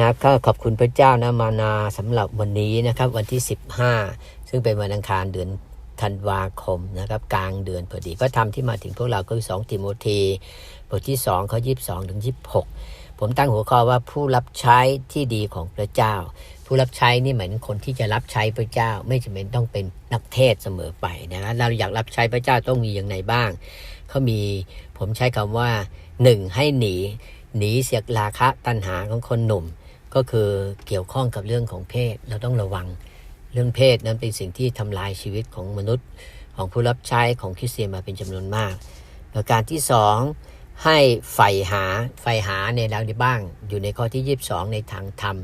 นะก็ขอบคุณพระเจ้านะมานาสำหรับวันนี้นะครับวันที่ 15 ซึ่งเป็นวันอังคารเดือนธันวาคมนะครับกลางเดือนพอดีก็ทำที่มาถึงพวกเราคือ 2 ติโมธีบทที่ 2 ข้อ 22 ถึง 26 ผมตั้งหัวข้อว่าผู้รับใช้ที่ดีของพระเจ้า ผู้รับใช้นี่เหมายถึงคนที่จะรับใช้พระเจ้า ไม่จำเป็นต้องเป็นนักเทศเสมอไปนะครับเราอยากรับใช้พระเจ้าต้องมีอย่างไรบ้างเขามีผมใช้คำว่าหนึ่งให้หนีหนีเสียราคะตัณหาของคนหนุ่ม ก็คือเกี่ยวข้องกับเรื่องของเพศเราต้องระวังเรื่องเพศนั้นเป็นสิ่งที่ทำลายชีวิตของมนุษย์ของผู้รับใช้ของคริสเตียนมาเป็นจำนวนมาก ประการที่สองให้ใฝ่หาใฝ่หาในเราได้บ้าง อยู่ในข้อที่ 22 ในทางธรรม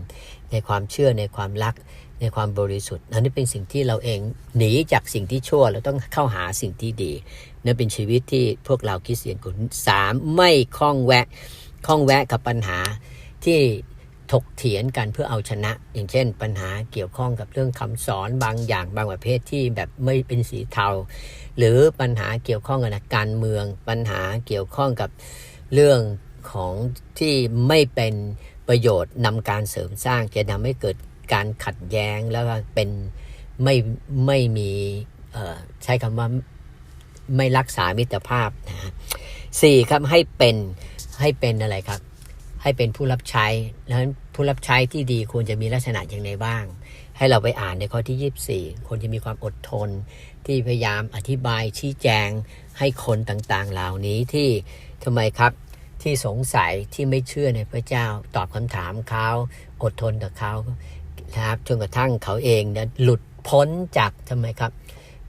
ในความเชื่อในความรักในความบริสุทธิ์อันนี้เป็นสิ่งที่เราเองหนีจากสิ่งที่ชั่วเราต้องเข้าหาสิ่งที่ดีนั่นเป็นชีวิตที่พวกเราคริสเตียนคนสามไม่คล้องแวะคล้องแวะกับปัญหาที่ ถกเถียงกันเพื่อเอาชนะ อย่างเช่น ปัญหาเกี่ยวข้องกับเรื่องคำสอนบางอย่างบางประเภทที่แบบไม่เป็นสีเทา หรือปัญหาเกี่ยวข้องกับการเมือง ปัญหาเกี่ยวข้องกับเรื่องของที่ไม่เป็นประโยชน์นำการเสริมสร้างจะทำให้เกิดการขัดแย้งแล้วก็เป็นไม่ไม่มีใช้คำว่าไม่รักษามิตรภาพนะฮะสี่ครับให้เป็นให้เป็นอะไรครับ ให้เป็นผู้รับใช้แล้วผู้รับใช้ที่ดีควรจะมีลักษณะอย่างไรบ้าง ให้เราไปอ่านในข้อที่ 24 คนจะมีความอดทน ที่พยายามอธิบายชี้แจง ให้คนต่างๆ เหล่านี้ที่ทำไมครับที่สงสัยที่ไม่เชื่อในพระเจ้าตอบคำถามเขาอดทนกับเขาครับจนกระทั่งเขาเองเนี่ยหลุดพ้นจากทำไมครับ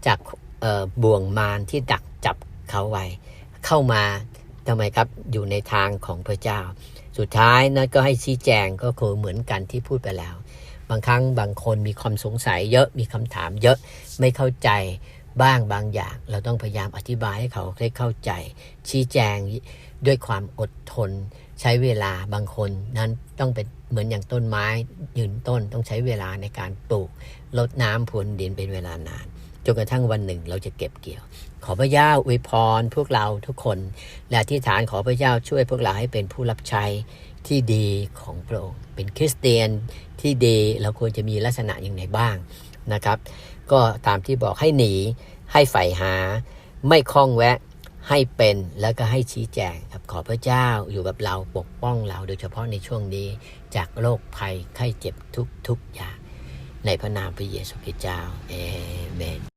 จากเออบ่วงมารที่ดักจับเขาไว้ เข้ามา ทำไมครับอยู่ในทางของพระเจ้า สุดท้ายนั่นก็ให้ชี้แจงก็คือเหมือนกันที่พูดไปแล้ว บางครั้งบางคนมีความสงสัยเยอะมีคำถามเยอะไม่เข้าใจ บ้างบางอย่าง เราต้องพยายามอธิบายให้เขาได้เข้าใจ ชี้แจงด้วยความอดทน ใช้เวลาบางคนนั้นต้องเป็นเหมือนอย่างต้นไม้ยืนต้นต้องใช้เวลาในการปลูกลดน้ำพรวนดินเป็นเวลานานจนกระทั่งวันหนึ่งเราจะเก็บเกี่ยว ขอพระเจ้าอวยพรพวกเราทุกคน และที่ฐานขอพระเจ้าช่วยพวกเราให้เป็นผู้รับใช้ที่ดีของพระองค์เป็นคริสเตียนที่ดีเราควรจะมีลักษณะอย่างไรบ้าง นะครับ ก็ตามที่บอกให้หนี ให้ใฝ่หา ไม่คล้องแวะ ให้เป็นแล้วก็ให้ชี้แจงครับขอพระเจ้าอยู่กับเราปกป้องเราโดยเฉพาะในช่วงนี้จากโรคภัยไข้เจ็บทุกทุกอย่าง ในพระนามพระเยซูคริสต์เจ้าเอเมน